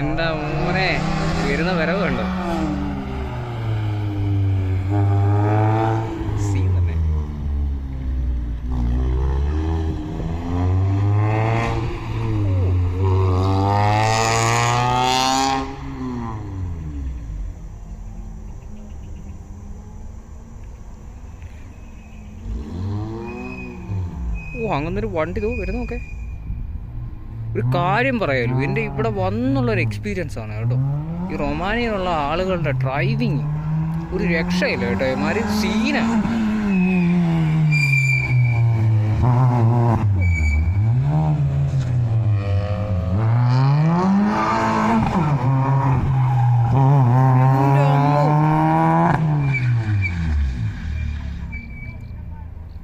എന്താ മോനെ? വരുന്ന വരവ് കണ്ടോ. ഓ അങ്ങനൊരു വണ്ടി തോ വരുന്നോക്കെ ഒരു കാര്യം പറയാലോ. എന്റെ ഇവിടെ വന്നുള്ളൊരു എക്സ്പീരിയൻസ് ആണ് കേട്ടോ. ഈ റൊമാനിയിലുള്ള ആളുകളുടെ ഡ്രൈവിങ് ഒരു രക്ഷയില്ല കേട്ടോ. ഇമാര് സീനാണ്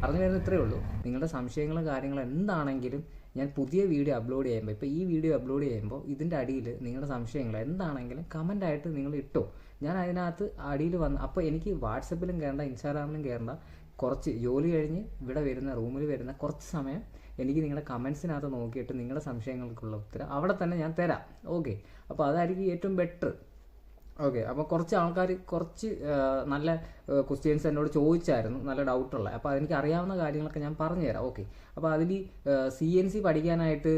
അറിഞ്ഞു വരുന്ന ഇത്രയേ ഉള്ളൂ. നിങ്ങളുടെ സംശയങ്ങളും കാര്യങ്ങളും എന്താണെങ്കിലും ഞാൻ പുതിയ വീഡിയോ അപ്ലോഡ് ചെയ്യുമ്പോൾ ഇപ്പോൾ ഈ വീഡിയോ അപ്ലോഡ് ചെയ്യുമ്പോൾ ഇതിന്റെ അടിയിൽ നിങ്ങളുടെ സംശയങ്ങൾ എന്താണെങ്കിലും കമന്റ് ആയിട്ട് നിങ്ങൾ ഇട്ടോ. ഞാൻ അതിനകത്ത് അടിയിൽ വന്ന് അപ്പോൾ എനിക്ക് വാട്സപ്പിലും കയറേണ്ട ഇൻസ്റ്റാഗ്രാമിലും കയറേണ്ട കുറച്ച് ജോലി കഴിഞ്ഞ് ഇവിടെ വരുന്ന റൂമിൽ വരുന്ന കുറച്ച് സമയം എനിക്ക് നിങ്ങളുടെ കമൻസിനകത്ത് നോക്കിയിട്ട് നിങ്ങളുടെ സംശയങ്ങൾക്കുള്ള ഉത്തരം അവിടെ തന്നെ ഞാൻ തരാം. ഓക്കെ അപ്പോൾ അതായിരിക്കും ഏറ്റവും ബെറ്റർ ഓക്കെ അപ്പോൾ കുറച്ച് ആൾക്കാർ കുറച്ച് നല്ല ക്വസ്റ്റ്യൻസ് എന്നോട് ചോദിച്ചായിരുന്നു. നല്ല ഡൗട്ടുള്ള അപ്പോൾ അതെനിക്ക് അറിയാവുന്ന കാര്യങ്ങളൊക്കെ ഞാൻ പറഞ്ഞുതരാം ഓക്കെ. അപ്പോൾ അതിൽ സി എൻ സി പഠിക്കാനായിട്ട്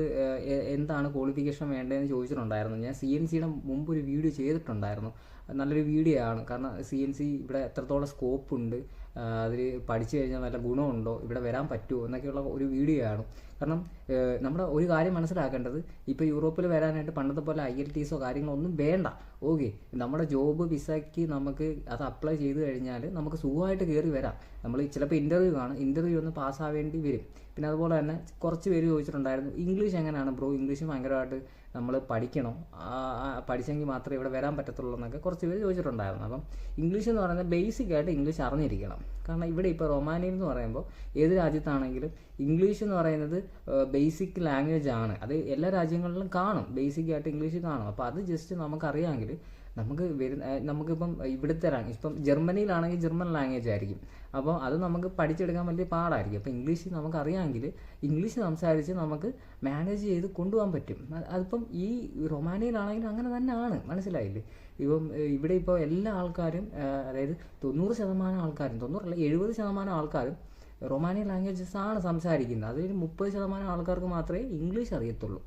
എന്താണ് ക്വാളിഫിക്കേഷൻ വേണ്ടതെന്ന് ചോദിച്ചിട്ടുണ്ടായിരുന്നു. ഞാൻ സി എൻ സിയുടെ മുമ്പ് ഒരു വീഡിയോ ചെയ്തിട്ടുണ്ടായിരുന്നു. നല്ലൊരു വീഡിയോ ആണ്. കാരണം സി എൻ സി ഇവിടെ എത്രത്തോളം സ്കോപ്പ് ഉണ്ട് അതിൽ പഠിച്ചു കഴിഞ്ഞാൽ നല്ല ഗുണമുണ്ടോ ഇവിടെ വരാൻ പറ്റുമോ എന്നൊക്കെയുള്ള ഒരു വീഡിയോ ആണ്. കാരണം ഏഹ്, നമ്മുടെ ഒരു കാര്യം മനസ്സിലാക്കേണ്ടത് ഇപ്പോൾ യൂറോപ്പിൽ വരാനായിട്ട് പണ്ടത്തെ പോലെ ഐ എൽ ടീസോ കാര്യങ്ങളോ ഒന്നും വേണ്ട. ഓക്കെ നമ്മുടെ ജോബ് വിസയ്ക്ക് നമുക്ക് അത് അപ്ലൈ ചെയ്ത് കഴിഞ്ഞാൽ നമുക്ക് സുഖമായിട്ട് കയറി വരാം. നമ്മൾ ചിലപ്പോൾ ഇന്റർവ്യൂ കാണും. ഇന്റർവ്യൂ ഒന്ന് പാസ്സാവേണ്ടി വരും. പിന്നെ അതുപോലെ തന്നെ കുറച്ച് പേര് ചോദിച്ചിട്ടുണ്ടായിരുന്നു ഇംഗ്ലീഷ് എങ്ങനെയാണ് ബ്രോ? ഇംഗ്ലീഷ് ഭയങ്കരമായിട്ട് നമ്മൾ പഠിക്കണം. പഠിച്ചെങ്കിൽ മാത്രമേ ഇവിടെ വരാൻ പറ്റത്തുള്ളൂ എന്നൊക്കെ കുറച്ച് പേര് ചോദിച്ചിട്ടുണ്ടായിരുന്നു. അപ്പം ഇംഗ്ലീഷ് എന്ന് പറയുന്നത് ബേസിക് ആയിട്ട് ഇംഗ്ലീഷ് അറിഞ്ഞിരിക്കണം. കാരണം ഇവിടെ ഇപ്പോൾ റൊമാനിയ എന്ന് പറയുമ്പോൾ ഏത് രാജ്യത്താണെങ്കിലും ഇംഗ്ലീഷ് എന്ന് പറയുന്നത് ബേസിക് ലാംഗ്വേജ് ആണ്. അത് എല്ലാ രാജ്യങ്ങളിലും കാണും. ബേസിക് ആയിട്ട് ഇംഗ്ലീഷ് കാണും. അപ്പോൾ അത് ജസ്റ്റ് നമുക്കറിയാമെങ്കിൽ നമുക്ക് വരുന്ന നമുക്കിപ്പം ഇവിടുത്തെ ലാംഗ്വേജ് ഇപ്പം ജർമ്മനിയിലാണെങ്കിൽ ജർമ്മൻ ലാംഗ്വേജ് ആയിരിക്കും. അപ്പോൾ അത് നമുക്ക് പഠിച്ചെടുക്കാൻ വലിയ പാടായിരിക്കും. അപ്പോൾ ഇംഗ്ലീഷ് നമുക്കറിയാമെങ്കിൽ ഇംഗ്ലീഷ് സംസാരിച്ച് നമുക്ക് മാനേജ് ചെയ്ത് കൊണ്ടുപോകാൻ പറ്റും. അതിപ്പം ഈ റൊമാനിയയിലാണെങ്കിലും അങ്ങനെ തന്നെ ആണ്. മനസ്സിലായില്ലേ? ഇപ്പം ഇവിടെ ഇപ്പോൾ എല്ലാ ആൾക്കാരും അതായത് തൊണ്ണൂറ് ശതമാനം ആൾക്കാരും തൊണ്ണൂറല്ല എഴുപത് ശതമാനം ആൾക്കാരും റൊമാനിയൻ ലാംഗ്വേജസ് ആണ് സംസാരിക്കുന്നത്. അതിൽ മുപ്പത് ശതമാനം ആൾക്കാർക്ക് മാത്രമേ ഇംഗ്ലീഷ് അറിയത്തുള്ളൂ.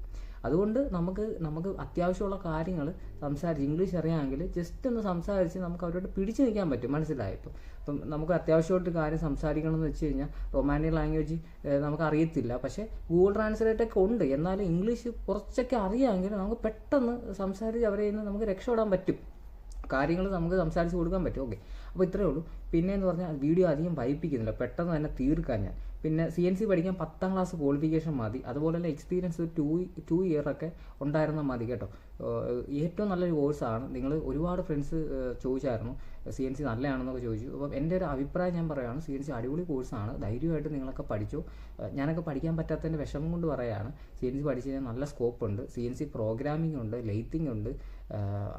അതുകൊണ്ട് നമുക്ക് നമുക്ക് അത്യാവശ്യമുള്ള കാര്യങ്ങൾ സംസാരിച്ച് ഇംഗ്ലീഷ് അറിയാമെങ്കിൽ ജസ്റ്റ് ഒന്ന് സംസാരിച്ച് നമുക്ക് അവരോട് പിടിച്ചു നിൽക്കാൻ പറ്റും. മനസ്സിലായപ്പോൾ ഇപ്പം നമുക്ക് അത്യാവശ്യമായിട്ട് കാര്യം സംസാരിക്കണം എന്ന് വെച്ച് കഴിഞ്ഞാൽ റൊമാനിയൻ ലാംഗ്വേജ് നമുക്ക് അറിയത്തില്ല. പക്ഷേ ഗൂഗിൾ ട്രാൻസ്ലേറ്റ് ഒക്കെ ഉണ്ട്. എന്നാലും ഇംഗ്ലീഷ് കുറച്ചൊക്കെ അറിയാമെങ്കിൽ നമുക്ക് പെട്ടെന്ന് സംസാരിച്ച് അവരെ നിന്ന് നമുക്ക് രക്ഷപ്പെടാൻ പറ്റും. കാര്യങ്ങൾ നമുക്ക് സംസാരിച്ച് കൊടുക്കാൻ പറ്റും. ഓക്കെ അപ്പോൾ ഇത്രയേ ഉള്ളൂ. പിന്നെ എന്ന് പറഞ്ഞാൽ വീഡിയോ അധികം വൈപ്പിക്കുന്നില്ല. പെട്ടെന്ന് തന്നെ തീർക്കാൻ ഞാൻ. പിന്നെ സി എൻ സി പഠിക്കാൻ പത്താം ക്ലാസ് ക്വാളിഫിക്കേഷൻ മതി. അതുപോലെ തന്നെ എക്സ്പീരിയൻസ് ടു ടു ഇയർ ഒക്കെ ഉണ്ടായിരുന്നാൽ മതി കേട്ടോ. ഏറ്റവും നല്ലൊരു കോഴ്സാണ് നിങ്ങൾ ഒരുപാട് ഫ്രണ്ട്സ് ചോദിച്ചായിരുന്നു. സി എൻ സി നല്ലതാണെന്നൊക്കെ ചോദിച്ചു. അപ്പം എന്റെ ഒരു അഭിപ്രായം ഞാൻ പറയുകയാണ് സി എൻ സി അടിപൊളി കോഴ്സാണ് ധൈര്യമായിട്ട് നിങ്ങളൊക്കെ പഠിച്ചു. ഞാനൊക്കെ പഠിക്കാൻ പറ്റാത്തതിന്റെ വിഷമം കൊണ്ട് പറയുകയാണ്. സി എൻ സി പഠിച്ചു കഴിഞ്ഞാൽ നല്ല സ്കോപ്പ് ഉണ്ട്. സി എൻ സി പ്രോഗ്രാമിംഗ് ഉണ്ട് ലൈറ്റിംഗ് ഉണ്ട്.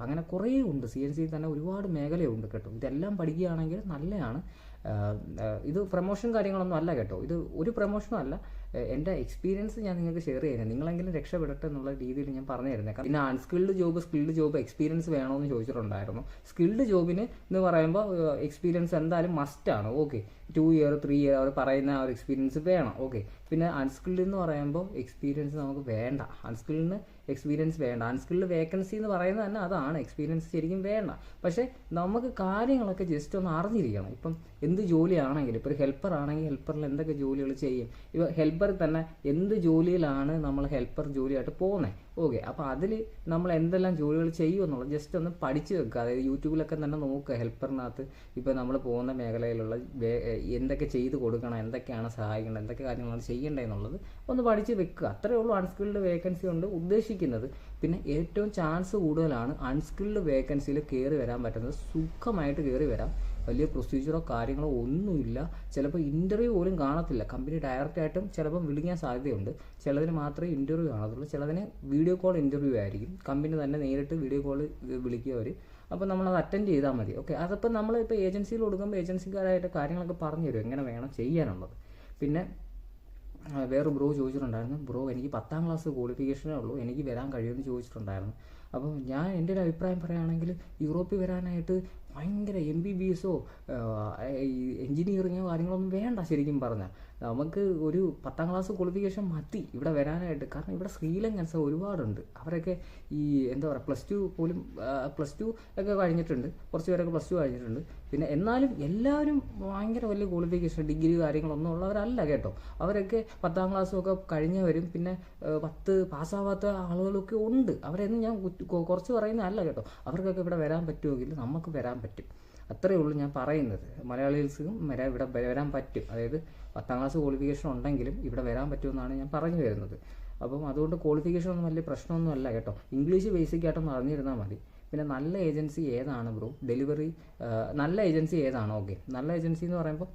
അങ്ങനെ കുറേ ഉണ്ട്. സി എൻ സി തന്നെ ഒരുപാട് മേഖലയുണ്ട് കേട്ടോ. ഇതെല്ലാം പഠിക്കുകയാണെങ്കിൽ നല്ലതാണ്. ഇത് പ്രൊമോഷൻ കാര്യങ്ങളൊന്നും അല്ല കേട്ടോ. ഇത് ഒരു പ്രൊമോഷനും അല്ല. എന്റെ എക്സ്പീരിയൻസ് ഞാൻ നിങ്ങൾക്ക് ഷെയർ ചെയ്യുന്നത്. നിങ്ങളെങ്കിലും രക്ഷപ്പെടട്ടെ എന്നുള്ള രീതിയിൽ ഞാൻ പറഞ്ഞു തരുന്നത് പിന്നെ unskilled job skilled job experience വേണമെന്ന് ചോദിച്ചിട്ടുണ്ടായിരുന്നു. സ്കിൽഡ് ജോബിന് എന്ന് പറയുമ്പോൾ എക്സ്പീരിയൻസ് എന്തായാലും മസ്റ്റാണ് okay two year three year അവർ പറയുന്ന ആ ഒരു എക്സ്പീരിയൻസ് വേണം. ഓക്കെ പിന്നെ അൺസ്കിൽഡ് എന്ന് പറയുമ്പോൾ എക്സ്പീരിയൻസ് നമുക്ക് വേണ്ട. അൺസ്കിൽഡിന് എക്സ്പീരിയൻസ് വേണ്ട. അൺസ്കിൽഡ് വേക്കൻസി എന്ന് പറയുന്നത് തന്നെ അതാണ്. എക്സ്പീരിയൻസ് ശരിക്കും വേണ്ട. പക്ഷേ നമുക്ക് കാര്യങ്ങളൊക്കെ ജസ്റ്റ് ഒന്ന് അറിഞ്ഞിരിക്കണം. ഇപ്പം എന്ത് ജോലിയാണെങ്കിലും ഇപ്പോൾ ഒരു ഹെൽപ്പർ ആണെങ്കിൽ ഹെൽപ്പറിൽ എന്തൊക്കെ ജോലികൾ ചെയ്യും? ഇപ്പോൾ ഹെൽപ്പർ തന്നെ എന്ത് ജോലിയിലാണ് നമ്മൾ ഹെൽപ്പർ ജോലിയായിട്ട് പോകുന്നത് ഓക്കെ അപ്പോൾ അതിൽ നമ്മൾ എന്തെല്ലാം ജോലികൾ ചെയ്യും എന്നുള്ളത് ജസ്റ്റ് ഒന്ന് പഠിച്ചു വെക്കുക. അതായത് യൂട്യൂബിലൊക്കെ തന്നെ നോക്കുക ഹെൽപ്പറിനകത്ത്. ഇപ്പോൾ നമ്മൾ പോകുന്ന മേഖലയിലുള്ള എന്തൊക്കെ ചെയ്ത് കൊടുക്കണം എന്തൊക്കെയാണ് സഹായിക്കേണ്ടത് എന്തൊക്കെ കാര്യങ്ങളാണ് ചെയ്യേണ്ടത് എന്നുള്ളത് ഒന്ന് പഠിച്ച് വെക്കുക. അത്രയേ ഉള്ളൂ അൺസ്കിൽഡ് വേക്കൻസി കൊണ്ട് ഉദ്ദേശിക്കുന്നത്. പിന്നെ ഏറ്റവും ചാൻസ് കൂടുതലാണ് അൺസ്കിൽഡ് വേക്കൻസിയിൽ കയറി വരാൻ പറ്റുന്നത്. സുഖമായിട്ട് കയറി വരാം. വലിയ പ്രൊസീജിയറോ കാര്യങ്ങളോ ഒന്നുമില്ല. ചിലപ്പോൾ ഇന്റർവ്യൂ പോലും കാണത്തില്ല. കമ്പനി ഡയറക്റ്റ് ആയിട്ടും ചിലപ്പം വിളിക്കാൻ സാധ്യതയുണ്ട്. ചിലതിന് മാത്രമേ ഇന്റർവ്യൂ കാണത്തുള്ളൂ. ചിലതിന് വീഡിയോ കോൾ ഇന്റർവ്യൂ ആയിരിക്കും. കമ്പനി തന്നെ നേരിട്ട് വീഡിയോ കോൾ വിളിക്കുക അവർ അപ്പോൾ നമ്മളത് അറ്റൻഡ് ചെയ്താൽ മതി. ഓക്കെ അതപ്പോൾ നമ്മൾ ഇപ്പോൾ ഏജൻസിയിൽ കൊടുക്കുമ്പോൾ ഏജൻസിക്കാരായിട്ട് കാര്യങ്ങളൊക്കെ പറഞ്ഞു തരും എങ്ങനെ വേണം ചെയ്യാനുള്ളത്? പിന്നെ വേറെ ബ്രോ ചോദിച്ചിട്ടുണ്ടായിരുന്നു. ബ്രോ എനിക്ക് പത്താം ക്ലാസ് ക്വാളിഫിക്കേഷനേ ഉള്ളൂ. എനിക്ക് വരാൻ കഴിയുമെന്ന് ചോദിച്ചിട്ടുണ്ടായിരുന്നു. അപ്പം ഞാൻ എന്റെ ഒരു അഭിപ്രായം പറയുകയാണെങ്കിൽ യൂറോപ്പിൽ വരാനായിട്ട് ഭയങ്കര എം ബി ബി എസോ എൻജിനീയറിങ്ങോ കാര്യങ്ങളൊന്നും വേണ്ട ശരിക്കും പറഞ്ഞാൽ നമുക്ക് ഒരു പത്താം ക്ലാസ് ക്വാളിഫിക്കേഷൻ മതി ഇവിടെ വരാനായിട്ട്. കാരണം ഇവിടെ ശ്രീലങ്കൻസ് ഒരുപാടുണ്ട്. അവരൊക്കെ ഈ എന്താ പറയുക പ്ലസ് ടു പോലും പ്ലസ് ടു ഒക്കെ കഴിഞ്ഞിട്ടുണ്ട്. കുറച്ച് പേരൊക്കെ പ്ലസ് ടു കഴിഞ്ഞിട്ടുണ്ട്. പിന്നെ എന്നാലും എല്ലാവരും ഭയങ്കര വലിയ ക്വാളിഫിക്കേഷൻ ഡിഗ്രി കാര്യങ്ങളൊന്നും ഉള്ളവരല്ല കേട്ടോ. അവരൊക്കെ പത്താം ക്ലാസ്സും ഒക്കെ കഴിഞ്ഞവരും പിന്നെ പത്ത് പാസ്സാവാത്ത ആളുകളൊക്കെ ഉണ്ട്. അവരെന്ന് ഞാൻ കുറച്ച് പറയുന്നതല്ല കേട്ടോ. അവർക്കൊക്കെ ഇവിടെ വരാൻ പറ്റുമെങ്കിൽ നമുക്ക് വരാൻ പറ്റും. അത്രയേ ഉള്ളൂ ഞാൻ പറയുന്നത്. മലയാളീസിനും വരാ ഇവിടെ വരാൻ പറ്റും. അതായത് പത്താം ക്ലാസ് ക്വാളിഫിക്കേഷൻ ഉണ്ടെങ്കിലും ഇവിടെ വരാൻ പറ്റുമെന്നാണ് ഞാൻ പറഞ്ഞു വരുന്നത്. അപ്പം അതുകൊണ്ട് ക്വാളിഫിക്കേഷൻ ഒന്നും വലിയ പ്രശ്നമൊന്നും അല്ല കേട്ടോ. ഇംഗ്ലീഷ് ബേസിക് ആയിട്ടൊന്ന് അറിഞ്ഞിരുന്നാൽ മതി. പിന്നെ നല്ല ഏജൻസി ഏതാണ് ബ്രോ ഡെലിവറി നല്ല ഏജൻസി ഏതാണ്? ഓക്കെ നല്ല ഏജൻസി എന്ന് പറയുമ്പോൾ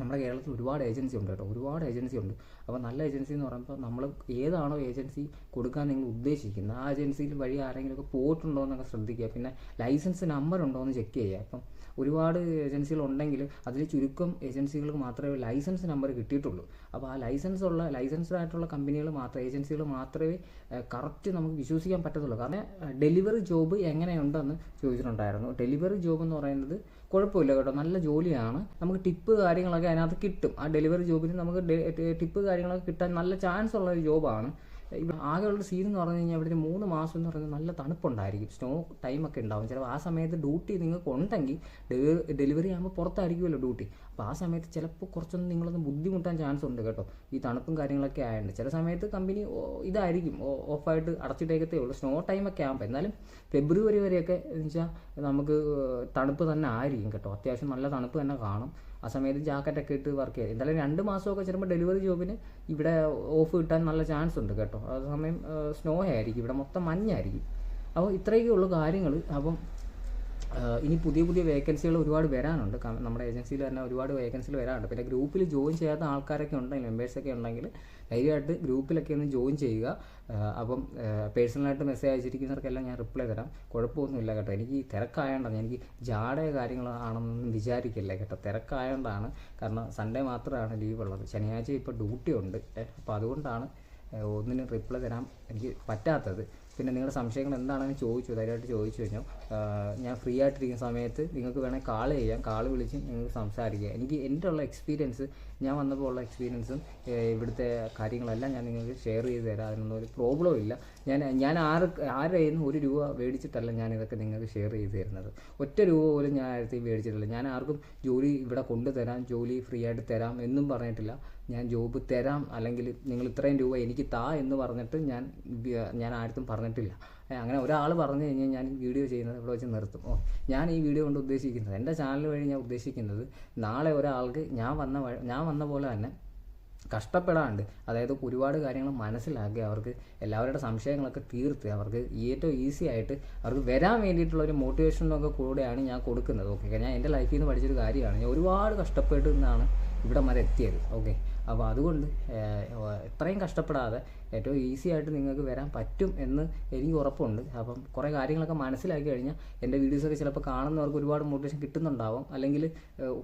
നമ്മുടെ കേരളത്തിൽ ഒരുപാട് ഏജൻസി ഉണ്ട് കേട്ടോ. ഒരുപാട് ഏജൻസി ഉണ്ട്. അപ്പോൾ നല്ല ഏജൻസി എന്ന് പറയുമ്പോൾ നമ്മൾ ഏതാണോ ഏജൻസി കൊടുക്കാൻ നിങ്ങൾ ഉദ്ദേശിക്കുന്നത്. ആ ഏജൻസിയിൽ വഴി ആരെങ്കിലുമൊക്കെ പോയിട്ടുണ്ടോ എന്നൊക്കെ ശ്രദ്ധിക്കുക. പിന്നെ ലൈസൻസ് നമ്പർ ഉണ്ടോ എന്ന് ചെക്ക് ചെയ്യുക. അപ്പം ഒരുപാട് ഏജൻസികൾ ഉണ്ടെങ്കിൽ അതിൽ ചുരുക്കം ഏജൻസികൾക്ക് മാത്രമേ ലൈസൻസ് നമ്പർ കിട്ടിയിട്ടുള്ളൂ. അപ്പോൾ ആ ലൈസൻസ് ഉള്ള ലൈസൻസ്ഡ് ആയിട്ടുള്ള കമ്പനികൾ മാത്രം ഏജൻസികൾ മാത്രമേ കറക്റ്റ് നമുക്ക് വിശ്വസിക്കാൻ പറ്റത്തുള്ളൂ. കാരണം ഡെലിവറി ജോബ് എങ്ങനെയുണ്ടെന്ന് ചോദിച്ചിട്ടുണ്ടായിരുന്നു. ഡെലിവറി ജോബ് എന്ന് പറയുന്നത് കുഴപ്പമില്ല കേട്ടോ. നല്ല ജോലിയാണ്. നമുക്ക് ടിപ്പ് കാര്യങ്ങളൊക്കെ അതിനകത്ത് കിട്ടും. ആ ഡെലിവറി ജോബിന് നമുക്ക് ടിപ്പ് കാര്യങ്ങളൊക്കെ കിട്ടാൻ നല്ല ചാൻസ് ഉള്ള ഒരു ജോബാണ് ആകെയുള്ള സീൻ എന്ന് പറഞ്ഞു കഴിഞ്ഞാൽ ഇവിടെ മൂന്ന് മാസം എന്ന് പറയുന്നത് നല്ല തണുപ്പുണ്ടായിരിക്കും. സ്നോ ടൈമൊക്കെ ഉണ്ടാവും. ചിലപ്പോൾ ആ സമയത്ത് ഡ്യൂട്ടി നിങ്ങൾക്ക് ഉണ്ടെങ്കിൽ ഡെലിവറി ആകുമ്പോൾ പുറത്തായിരിക്കുമല്ലോ ഡ്യൂട്ടി അപ്പോൾ ആ സമയത്ത് ചിലപ്പോൾ കുറച്ചൊന്ന് നിങ്ങളൊന്ന് ബുദ്ധിമുട്ടാൻ ചാൻസ് ഉണ്ട് കേട്ടോ. ഈ തണുപ്പും കാര്യങ്ങളൊക്കെ ആയതുകൊണ്ട് ചില സമയത്ത് കമ്പനി ഇതായിരിക്കും. ഓഫായിട്ട് അടച്ചിട്ടേക്കത്തേ ഉള്ളൂ. സ്നോ ടൈമൊക്കെ ആകുമ്പോൾ എന്നാലും ഫെബ്രുവരി വരെയൊക്കെ എന്ന് വെച്ചാൽ നമുക്ക് തണുപ്പ് തന്നെ ആയിരിക്കും കേട്ടോ. അത്യാവശ്യം നല്ല തണുപ്പ് തന്നെ കാണും. ആ സമയത്ത് ജാക്കറ്റൊക്കെ ഇട്ട് വർക്ക് ചെയ്യാം. എന്തായാലും രണ്ട് മാസമൊക്കെ ചിലപ്പോൾ ഡെലിവറി ജോബിന് ഇവിടെ ഓഫ് കിട്ടാൻ നല്ല ചാൻസ് ഉണ്ട് കേട്ടോ. ആ സമയം സ്നോ ആയിരിക്കും. ഇവിടെ മൊത്തം മഞ്ഞായിരിക്കും. അപ്പോൾ ഇത്രയൊക്കെ ഉള്ളൂ കാര്യങ്ങൾ അപ്പം ഇനി പുതിയ പുതിയ വേക്കൻസികൾ ഒരുപാട് വരാനുണ്ട്. നമ്മുടെ ഏജൻസിയിൽ തന്നെ ഒരുപാട് വേക്കൻസികൾ വരാനുണ്ട്. പിന്നെ ഗ്രൂപ്പിൽ ജോയിൻ ചെയ്യാത്ത ആൾക്കാരൊക്കെ ഉണ്ടെങ്കിൽ മെമ്പേഴ്സൊക്കെ ഉണ്ടെങ്കിൽ ധൈര്യമായിട്ട് ഗ്രൂപ്പിലൊക്കെ ഒന്ന് ജോയിൻ ചെയ്യുക. അപ്പം പേഴ്സണലായിട്ട് മെസ്സേജ് അയച്ചിരിക്കുന്നവർക്കെല്ലാം ഞാൻ റിപ്ലൈ തരാം. കുഴപ്പമൊന്നുമില്ല കേട്ടോ. എനിക്ക് തിരക്കായതുകൊണ്ടാണ് എനിക്ക് ജാടയ കാര്യങ്ങളാണെന്നൊന്നും വിചാരിക്കില്ല കേട്ടോ. തിരക്കായതുകൊണ്ടാണ് കാരണം സൺഡേ മാത്രമാണ് ലീവ് ഉള്ളത്. ശനിയാഴ്ച ഇപ്പോൾ ഡ്യൂട്ടി ഉണ്ട്. അപ്പോൾ അതുകൊണ്ടാണ് ഒന്നിനും റിപ്ലൈ തരാൻ എനിക്ക് പറ്റാത്തത്. പിന്നെ നിങ്ങളുടെ സംശയങ്ങൾ എന്താണെന്ന് ചോദിച്ചു ധൈര്യമായിട്ട് ചോദിച്ചു കഴിഞ്ഞു. ഞാൻ ഫ്രീ ആയിട്ടിരിക്കുന്ന സമയത്ത് നിങ്ങൾക്ക് വേണേൽ കാൾ ചെയ്യാം. കാൾ വിളിച്ച് നിങ്ങൾക്ക് സംസാരിക്കുക എനിക്ക് എന്റെ ഉള്ള എക്സ്പീരിയൻസ് ഞാൻ വന്നപ്പോൾ ഉള്ള എക്സ്പീരിയൻസും ഇവിടുത്തെ കാര്യങ്ങളെല്ലാം ഞാൻ നിങ്ങൾക്ക് ഷെയർ ചെയ്ത് തരാം. അതിനൊന്നും ഒരു പ്രോബ്ലം ഇല്ല. ഞാൻ ഞാൻ ആറ് ആരുടെ നിന്ന് ഒരു രൂപ മേടിച്ചിട്ടല്ല ഞാൻ ഇതൊക്കെ നിങ്ങൾക്ക് ഷെയർ ചെയ്ത് തരുന്നത്. ഒറ്റ രൂപ പോലും ഞാൻ ആരത്തെയും മേടിച്ചിട്ടില്ല. ഞാൻ ആർക്കും ജോലി ഇവിടെ കൊണ്ടുതരാം ജോലി ഫ്രീ ആയിട്ട് തരാം എന്നും പറഞ്ഞിട്ടില്ല. ഞാൻ ജോബ് തരാം അല്ലെങ്കിൽ നിങ്ങൾ ഇത്രയും രൂപ എനിക്ക് താ എന്ന് പറഞ്ഞിട്ട് ഞാൻ ഞാൻ ആർക്കും പറഞ്ഞിട്ടില്ല. അങ്ങനെ ഒരാൾ പറഞ്ഞു കഴിഞ്ഞാൽ ഞാൻ വീഡിയോ ചെയ്യുന്നത് ഇവിടെ വെച്ച് നിർത്തും. ഓ ഞാൻ ഈ വീഡിയോ കൊണ്ട് ഉദ്ദേശിക്കുന്നത് എന്റെ ചാനൽ വഴി ഞാൻ ഉദ്ദേശിക്കുന്നത് നാളെ ഒരാൾക്ക് ഞാൻ വന്ന ഞാൻ വന്ന പോലെ തന്നെ കഷ്ടപ്പെടാണ്ട് അതായത് ഒരുപാട് കാര്യങ്ങൾ മനസ്സിലാക്കി അവർക്ക് എല്ലാവരുടെ സംശയങ്ങളൊക്കെ തീർത്ത് അവർക്ക് ഏറ്റവും ഈസി ആയിട്ട് അവർക്ക് വരാൻ വേണ്ടിയിട്ടുള്ള ഒരു മോട്ടിവേഷനൊക്കെ കൂടെയാണ് ഞാൻ കൊടുക്കുന്നത്. ഓക്കെ ഞാൻ എന്റെ ലൈഫിൽ നിന്ന് പഠിച്ചൊരു കാര്യമാണ്. ഞാൻ ഒരുപാട് കഷ്ടപ്പെട്ട് നിന്നാണ് ഇവിടെ വരെ എത്തിയത്. ഓക്കെ അപ്പോൾ അതുകൊണ്ട് ഇത്രയും കഷ്ടപ്പെടാതെ ഏറ്റവും ഈസി ആയിട്ട് നിങ്ങൾക്ക് വരാൻ പറ്റും എന്ന് എനിക്ക് ഉറപ്പുണ്ട്. അപ്പം കുറേ കാര്യങ്ങളൊക്കെ മനസ്സിലാക്കി കഴിഞ്ഞാൽ എന്റെ വീഡിയോസൊക്കെ ചിലപ്പോൾ കാണുന്നവർക്ക് ഒരുപാട് മോട്ടിവേഷൻ കിട്ടുന്നുണ്ടാവും. അല്ലെങ്കിൽ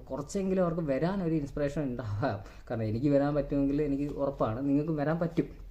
കുറച്ചെങ്കിലും അവർക്ക് വരാൻ ഒരു ഇൻസ്പിറേഷൻ ഉണ്ടാവാം. കാരണം എനിക്ക് വരാൻ പറ്റുമെങ്കിൽ എനിക്ക് ഉറപ്പാണ്. നിങ്ങൾക്ക് വരാൻ പറ്റും.